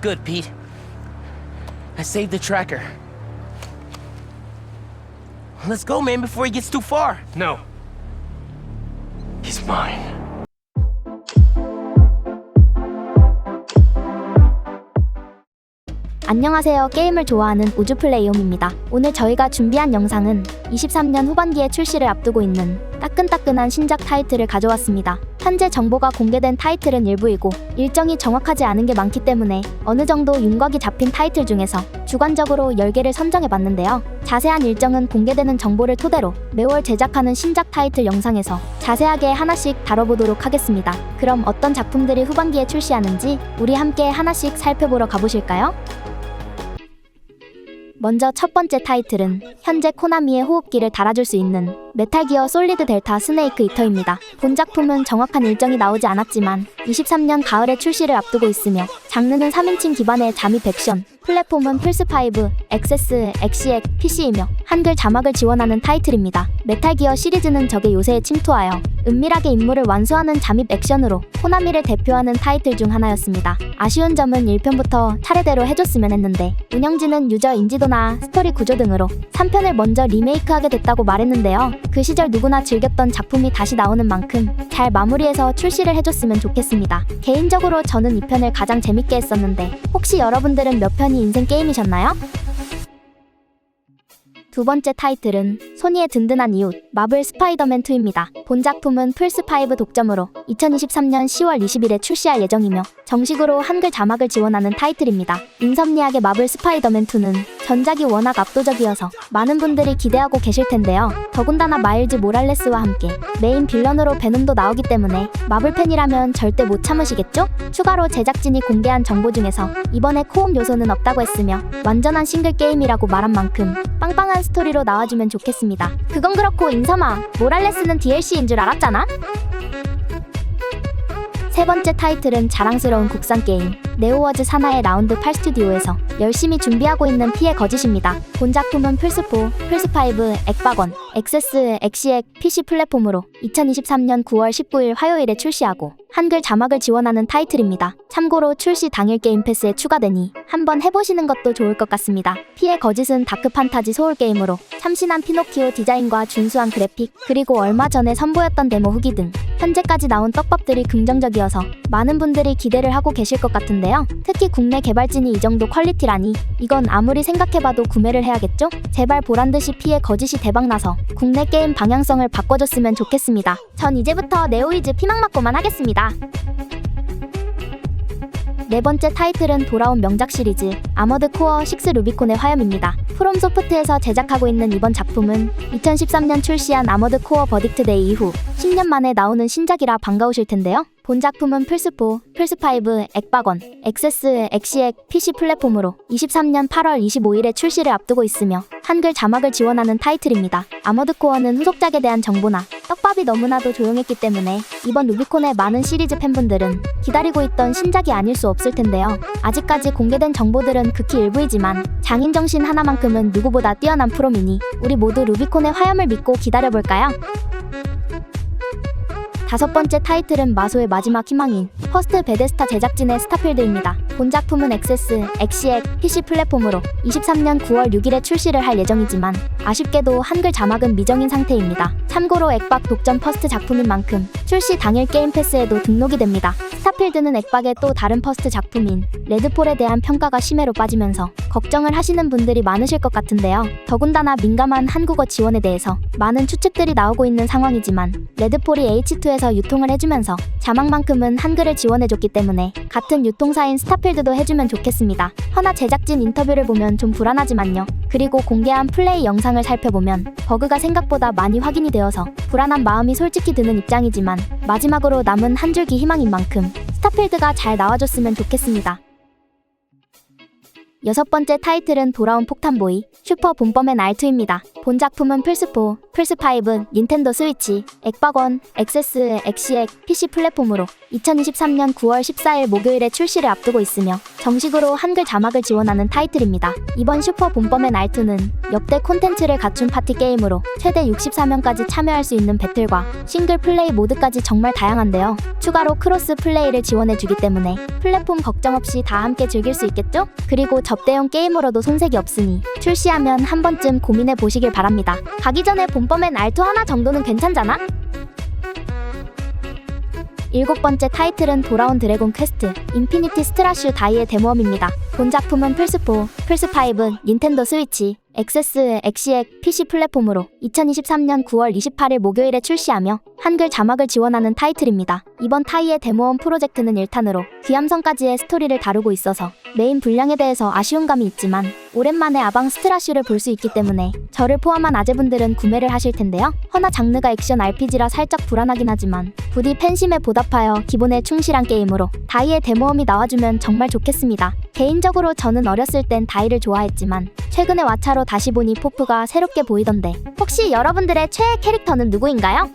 Good, Pete. I saved the tracker. Let's go, man, before he gets too far. No. He's mine. 안녕하세요. 게임을 좋아하는 우주 플레이옴입니다. 오늘 저희가 준비한 영상은 23년 후반기에 출시를 앞두고 있는 따끈따끈한 신작 타이틀을 가져왔습니다. 현재 정보가 공개된 타이틀은 일부이고 일정이 정확하지 않은 게 많기 때문에 어느 정도 윤곽이 잡힌 타이틀 중에서 주관적으로 10개를 선정해 봤는데요. 자세한 일정은 공개되는 정보를 토대로 매월 제작하는 신작 타이틀 영상에서 자세하게 하나씩 다뤄보도록 하겠습니다. 그럼 어떤 작품들이 후반기에 출시하는지 우리 함께 하나씩 살펴보러 가보실까요? 먼저 첫 번째 타이틀은 현재 코나미의 호흡기를 달아줄 수 있는 메탈 기어 솔리드 델타 스네이크 이터입니다. 본 작품은 정확한 일정이 나오지 않았지만 23년 가을에 출시를 앞두고 있으며 장르는 3인칭 기반의 잠입 액션, 플랫폼은 플스5, 액세스, 엑시엑, PC이며 한글 자막을 지원하는 타이틀입니다. 메탈 기어 시리즈는 적의 요새에 침투하여 은밀하게 임무를 완수하는 잠입 액션으로 코나미를 대표하는 타이틀 중 하나였습니다. 아쉬운 점은 1편부터 차례대로 해줬으면 했는데 운영진은 유저 인지도나 스토리 구조 등으로 3편을 먼저 리메이크하게 됐다고 말했는데요. 그 시절 누구나 즐겼던 작품이 다시 나오는 만큼 잘 마무리해서 출시를 해줬으면 좋겠습니다. 개인적으로 저는 2편을 가장 재밌게 했었는데 혹시 여러분들은 몇 편이 인생 게임이셨나요? 두 번째 타이틀은 소니의 든든한 이웃 마블 스파이더맨 2입니다. 본 작품은 플스5 독점으로 2023년 10월 20일에 출시할 예정이며 정식으로 한글 자막을 지원하는 타이틀입니다. 인섭리학의 마블 스파이더맨 2는 전작이 워낙 압도적이어서 많은 분들이 기대하고 계실 텐데요. 더군다나 마일즈 모랄레스와 함께 메인 빌런으로 베놈도 나오기 때문에 마블 팬이라면 절대 못 참으시겠죠? 추가로 제작진이 공개한 정보 중에서 이번에 코업 요소는 없다고 했으며 완전한 싱글 게임이라고 말한 만큼 빵빵한 스토리로 나와주면 좋겠습니다. 그건 그렇고 인섬아, 모랄레스는 DLC인 줄 알았잖아? 세 번째 타이틀은 자랑스러운 국산 게임 네오워즈 사나의 라운드 8 스튜디오에서 열심히 준비하고 있는 피의 거짓입니다. 본 작품은 플스4, 플스5, 엑박원, 엑세스, 엑시엑, PC 플랫폼으로 2023년 9월 19일 화요일에 출시하고 한글 자막을 지원하는 타이틀입니다. 참고로 출시 당일 게임 패스에 추가되니 한번 해보시는 것도 좋을 것 같습니다. 피의 거짓은 다크 판타지 소울 게임으로 참신한 피노키오 디자인과 준수한 그래픽 그리고 얼마 전에 선보였던 데모 후기 등 현재까지 나온 떡밥들이 긍정적이어서 많은 분들이 기대를 하고 계실 것 같은데요. 특히 국내 개발진이 이 정도 퀄리티라니 이건 아무리 생각해봐도 구매를 해야겠죠? 제발 보란듯이 피해 거짓이 대박나서 국내 게임 방향성을 바꿔줬으면 좋겠습니다. 전 이제부터 네오이즈 피망 맞고만 하겠습니다. 네 번째 타이틀은 돌아온 명작 시리즈 아머드 코어 6 루비콘의 화염입니다. 프롬 소프트에서 제작하고 있는 이번 작품은 2013년 출시한 아머드 코어 버딕트 데이 이후 10년 만에 나오는 신작이라 반가우실 텐데요. 본 작품은 플스4, 플스5, 엑박원, 엑세스, 엑시엑, PC 플랫폼으로 23년 8월 25일에 출시를 앞두고 있으며 한글 자막을 지원하는 타이틀입니다. 아머드 코어는 후속작에 대한 정보나 떡밥이 너무나도 조용했기 때문에 이번 루비콘의 많은 시리즈 팬분들은 기다리고 있던 신작이 아닐 수 없을 텐데요. 아직까지 공개된 정보들은 극히 일부이지만 장인 정신 하나만큼은 누구보다 뛰어난 프로미니 우리 모두 루비콘의 화염을 믿고 기다려볼까요? 다섯 번째 타이틀은 마소의 마지막 희망인 퍼스트 베데스타 제작진의 스타필드입니다. 본 작품은 엑세스, 엑시엑, PC 플랫폼으로 23년 9월 6일에 출시를 할 예정이지만 아쉽게도 한글 자막은 미정인 상태입니다. 참고로 엑박 독점 퍼스트 작품인 만큼 출시 당일 게임 패스에도 등록이 됩니다. 스타필드는 엑박의 또 다른 퍼스트 작품인 레드폴에 대한 평가가 심해로 빠지면서 걱정을 하시는 분들이 많으실 것 같은데요. 더군다나 민감한 한국어 지원에 대해서 많은 추측들이 나오고 있는 상황이지만 레드폴이 H2에서 유통을 해주면서 자막만큼은 한글을 지원해줬기 때문에 같은 유통사인 스타필드 도 해주면 좋겠습니다. 허나 제작진 인터뷰를 보면 좀 불안하지만요. 그리고 공개한 플레이 영상을 살펴보면 버그가 생각보다 많이 확인이 되어서 불안한 마음이 솔직히 드는 입장이지만 마지막으로 남은 한 줄기 희망인 만큼 스타필드가 잘 나와줬으면 좋겠습니다. 여섯 번째 타이틀은 돌아온 폭탄보이 슈퍼 본범의 나이트입니다. 본 작품은 플스4, 플스5, 닌텐도 스위치, 엑박원, 엑세스, 엑시엑, PC 플랫폼으로 2023년 9월 14일 목요일에 출시를 앞두고 있으며 정식으로 한글 자막을 지원하는 타이틀입니다. 이번 슈퍼 본범의 날투는 역대 콘텐츠를 갖춘 파티 게임으로 최대 64명까지 참여할 수 있는 배틀과 싱글 플레이 모드까지 정말 다양한데요. 추가로 크로스 플레이를 지원해주기 때문에 플랫폼 걱정 없이 다 함께 즐길 수 있겠죠? 그리고 접대용 게임으로도 손색이 없으니 출시하면 한 번쯤 고민해 보시길 바랍니다. 가기 전에 본범엔 알투 하나 정도는 괜찮잖아? 일곱 번째 타이틀은 돌아온 드래곤 퀘스트 인피니티 스트라슈 다이의 데모엄입니다. 본 작품은 플스4, 플스5, 닌텐도 스위치, 엑세스, 엑시엑, PC 플랫폼으로 2023년 9월 28일 목요일에 출시하며 한글 자막을 지원하는 타이틀입니다. 이번 타이의 데모엄 프로젝트는 1탄으로 귀함성까지의 스토리를 다루고 있어서 메인 분량에 대해서 아쉬운 감이 있지만 오랜만에 아방 스트라슈를 볼 수 있기 때문에 저를 포함한 아재분들은 구매를 하실 텐데요. 허나 장르가 액션 RPG라 살짝 불안하긴 하지만 부디 팬심에 보답하여 기본에 충실한 게임으로 다이의 데모엄이 나와주면 정말 좋겠습니다. 개인적으로 저는 어렸을 땐 다이를 좋아했지만 최근에 왓차로 다시 보니 포프가 새롭게 보이던데 혹시 여러분들의 최애 캐릭터는 누구인가요?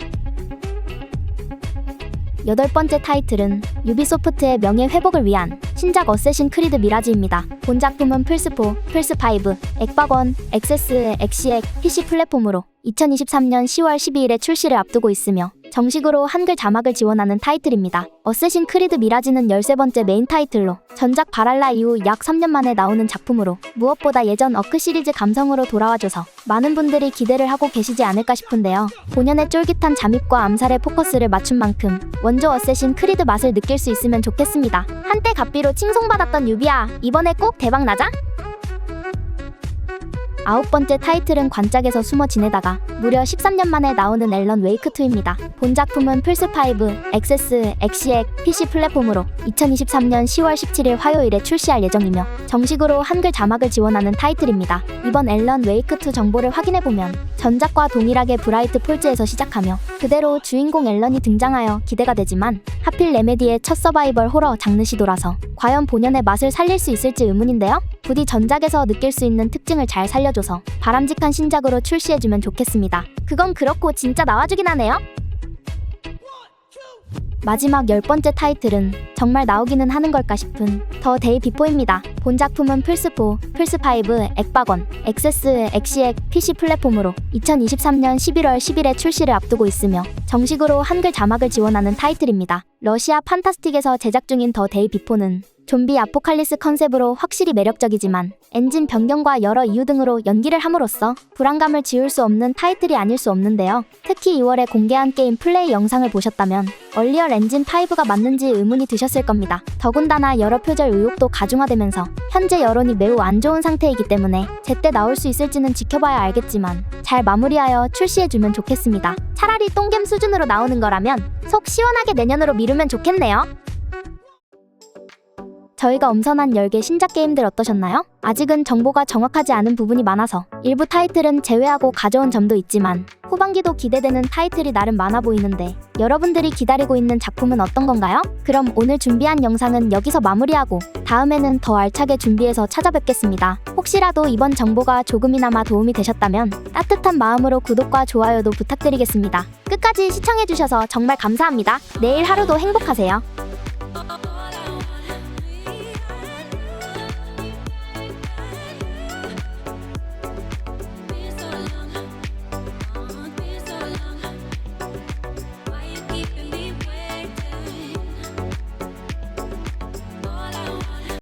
여덟 번째 타이틀은 유비소프트의 명예 회복을 위한 신작 어쌔신 크리드 미라지입니다. 본 작품은 플스4, 플스5, 엑박원, 엑세스, 엑시엑, PC 플랫폼으로 2023년 10월 12일에 출시를 앞두고 있으며 정식으로 한글 자막을 지원하는 타이틀입니다. 어쌔신 크리드 미라지는 13번째 메인 타이틀로 전작 바랄라 이후 약 3년 만에 나오는 작품으로 무엇보다 예전 어크 시리즈 감성으로 돌아와줘서 많은 분들이 기대를 하고 계시지 않을까 싶은데요. 본연의 쫄깃한 잠입과 암살에 포커스를 맞춘 만큼 원조 어쌔신 크리드 맛을 느낄 수 있으면 좋겠습니다. 한때 갓비로 칭송받았던 유비야 이번에 꼭 대박 나자! 아홉 번째 타이틀은 관짝에서 숨어 지내다가 무려 13년 만에 나오는 앨런 웨이크2입니다. 본 작품은 플스5, 엑세스, 엑시엑, PC 플랫폼으로 2023년 10월 17일 화요일에 출시할 예정이며 정식으로 한글 자막을 지원하는 타이틀입니다. 이번 앨런 웨이크2 정보를 확인해보면 전작과 동일하게 브라이트 폴즈에서 시작하며 그대로 주인공 앨런이 등장하여 기대가 되지만 하필 레메디의 첫 서바이벌 호러 장르 시도라서 과연 본연의 맛을 살릴 수 있을지 의문인데요. 부디 전작에서 느낄 수 있는 특징을 잘 살려줘서 바람직한 신작으로 출시해주면 좋겠습니다. 그건 그렇고 진짜 나와주긴 하네요. 마지막 열 번째 타이틀은 정말 나오기는 하는 걸까 싶은 더 데이 비포입니다. 본 작품은 플스4, 플스5, 엑박원, 엑세스, 엑시엑, PC 플랫폼으로 2023년 11월 10일에 출시를 앞두고 있으며 정식으로 한글 자막을 지원하는 타이틀입니다. 러시아 판타스틱에서 제작 중인 더 데이 비포는 좀비 아포칼리스 컨셉으로 확실히 매력적이지만 엔진 변경과 여러 이유 등으로 연기를 함으로써 불안감을 지울 수 없는 타이틀이 아닐 수 없는데요. 특히 2월에 공개한 게임 플레이 영상을 보셨다면 얼리얼 엔진 5가 맞는지 의문이 드셨을 겁니다. 더군다나 여러 표절 의혹도 가중화되면서 현재 여론이 매우 안 좋은 상태이기 때문에 제때 나올 수 있을지는 지켜봐야 알겠지만 잘 마무리하여 출시해주면 좋겠습니다. 차라리 똥겜 수준으로 나오는 거라면 속 시원하게 내년으로 미루면 좋겠네요. 저희가 엄선한 10개 신작 게임들 어떠셨나요? 아직은 정보가 정확하지 않은 부분이 많아서 일부 타이틀은 제외하고 가져온 점도 있지만 후반기도 기대되는 타이틀이 나름 많아 보이는데 여러분들이 기다리고 있는 작품은 어떤 건가요? 그럼 오늘 준비한 영상은 여기서 마무리하고 다음에는 더 알차게 준비해서 찾아뵙겠습니다. 혹시라도 이번 정보가 조금이나마 도움이 되셨다면 따뜻한 마음으로 구독과 좋아요도 부탁드리겠습니다. 끝까지 시청해주셔서 정말 감사합니다. 내일 하루도 행복하세요.